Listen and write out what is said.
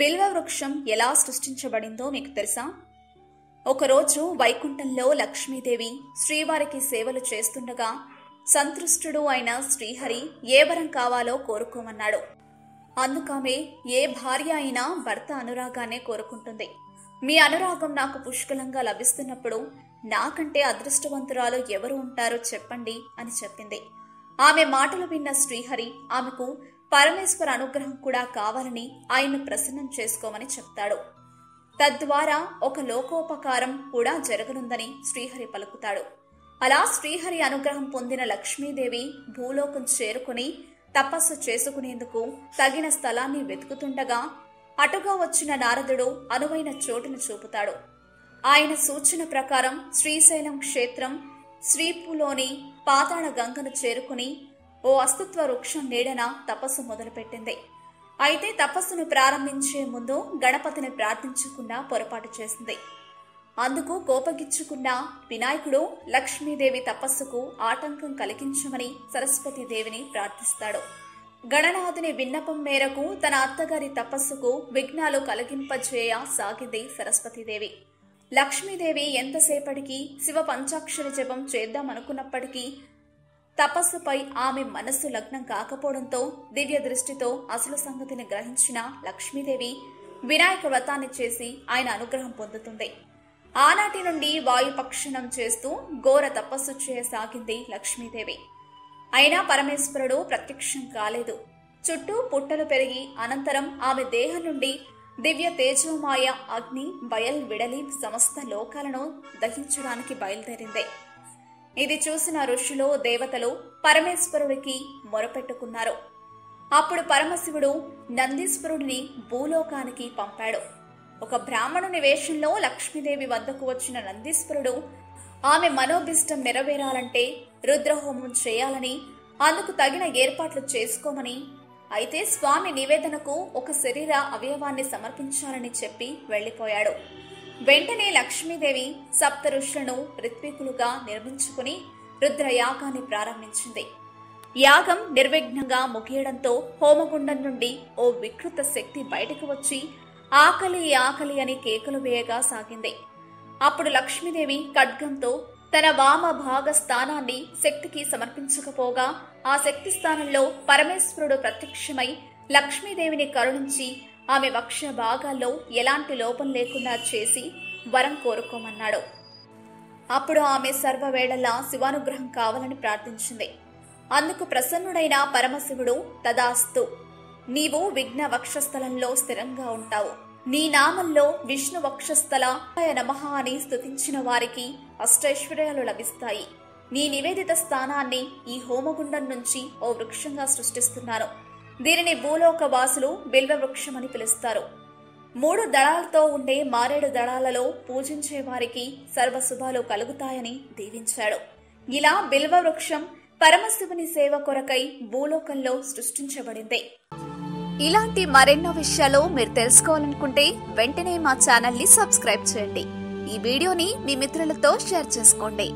బిల్వ వృక్షం ఎలా సృష్టించబడిందో మీకు తెలుసా? ఒకరోజు వైకుంఠంలో లక్ష్మీదేవి శ్రీవారికి సేవలు చేస్తుండగా సంతృష్టుడు అయిన శ్రీహరి ఏ వరం కావాలో కోరుకోమన్నాడు. అందుకామె ఏ భార్య అయినా భర్త అనురాగానే కోరుకుంటుంది. మీ అనురాగం నాకు పుష్కలంగా లభిస్తున్నప్పుడు నాకంటే అదృష్టవంతురాలు ఎవరు ఉంటారో చెప్పండి అని చెప్పింది. ఆమె మాటలు విన్న శ్రీహరి ఆమెకు పరమేశ్వర అనుగ్రహం కూడా కావాలని ఆయన్ను ప్రసన్నం చేసుకోమని చెప్తాడు. తద్వారా ఒక లోకోపకారం కూడా జరగనుందని శ్రీహరి పలుకుతాడు. అలా శ్రీహరి అనుగ్రహం పొందిన లక్ష్మీదేవి భూలోకం చేరుకుని తపస్సు చేసుకునేందుకు తగిన స్థలాన్ని వెతుకుతుండగా అటుగా వచ్చిన నారదుడు అనువైన చోటును చూపుతాడు. ఆయన సూచన ప్రకారం శ్రీశైలం క్షేత్రం శ్రీపులోని పాతాళ గంగను చేరుకుని ఓ అస్తిత్వ వృక్షం నీడన తపస్సు మొదలుపెట్టింది. అయితే తపస్సును ప్రారంభించే ముందు గణపతిని ప్రార్థించకుండా పొరపాటు చేసింది. అందుకు కోపగించుకున్న వినాయకుడు లక్ష్మీదేవి తపస్సుకు ఆటంకం కలిగించమని సరస్వతీదేవిని ప్రార్థిస్తాడు. గణనాథుని విన్నపం మేరకు తన అత్తగారి తపస్సుకు విఘ్నాలు కలిగింపజేయ సాగింది సరస్వతీదేవి లక్ష్మీదేవి ఎంతసేపటికి శివ పంచాక్షరి జపం చేద్దామనుకున్నప్పటికీ తపస్సుపై ఆమె మనస్సు లగ్నం కాకపోవడంతో దివ్య దృష్టితో అసలు సంగతిని గ్రహించిన లక్ష్మీదేవి వినాయక వ్రతాన్ని చేసి ఆయన అనుగ్రహం పొందుతుంది. ఆనాటి నుండి వాయుపక్షణం చేస్తూ ఘోర తపస్సు చేయసాగింది లక్ష్మీదేవి. అయినా పరమేశ్వరుడు ప్రత్యక్షం కాలేదు. చుట్టూ పుట్టలు పెరిగి అనంతరం ఆమె దేహం నుండి దివ్య తేజోమాయ అగ్ని బయల్ విడలి సమస్త లోకాలను దహించడానికి బయలుదేరింది. ఇది చూసిన ఋషులు దేవతలు పరమేశ్వరుడికి మొరపెట్టుకున్నారు. అప్పుడు పరమశివుడు నందీశ్వరుడిని భూలోకానికి పంపాడు. ఒక బ్రాహ్మణుని వేషంలో లక్ష్మీదేవి వద్దకు వచ్చిన నందీశ్వరుడు ఆమె మనోభిష్టం నెరవేరాలంటే రుద్రహోమం చేయాలని అందుకు తగిన ఏర్పాట్లు చేసుకోమని అయితే స్వామి నివేదనకు ఒక శరీర అవయవాన్ని సమర్పించాలని చెప్పి వెళ్ళిపోయాడు. వెంటనే లక్ష్మీదేవి సప్త ఋషులను ఋత్వికులుగా నిర్మించుకుని రుద్రయాగాన్ని ప్రారంభించింది. యాగం నిర్విఘ్నంగా ముగియడంతో హోమగుండం నుండి ఓ వికృత శక్తి బయటకు వచ్చి ఆకలి ఆకలి అని కేకలు వేయగా సాగింది. అప్పుడు లక్ష్మీదేవి ఖడ్గంతో తన వామ భాగ స్థానాన్ని శక్తికి సమర్పించకపోగా ఆ శక్తి స్థానంలో పరమేశ్వరుడు ప్రత్యక్షమై లక్ష్మీదేవిని కరుణించి ఆమె వక్ష భాగాల్లో ఎలాంటి లోపం లేకుండా చేసి వరం కోరుకోమన్నాడు. అప్పుడు ఆమె సర్వవేళలా శివానుగ్రహం కావాలని ప్రార్థించింది. అందుకు ప్రసన్నుడైన పరమశివుడు తదాస్తు నీవు విఘ్న వక్షస్థలంలో స్థిరంగా ఉంటావు. నీ నామంలో విష్ణు వక్షస్థల నమః అని స్థుతించిన వారికి అష్టైశ్వర్యాలు లభిస్తాయి. నీ నివేదిత స్థానాన్ని ఈ హోమగుండం నుంచి ఓ వృక్షంగా సృష్టిస్తున్నాను. దీనిని భూలోక వాసులు బిల్వ వృక్షమని పిలుస్తారు. మూడు దళాలతో ఉండే మారేడు దళాలలో పూజించే వారికి సర్వశుభాలు కలుగుతాయని దీవించాడు. ఇలా బిల్వ వృక్షం పరమశివుని సేవ కొరకై భూలోకంలో సృష్టించబడింది. ఇలాంటి మరెన్నో విషయాలు మీరు తెలుసుకోవాలనుకుంటే వెంటనే మా ఛానల్ని సబ్స్క్రైబ్ చేయండి. ఈ వీడియోని మీ మిత్రులతో షేర్ చేసుకోండి.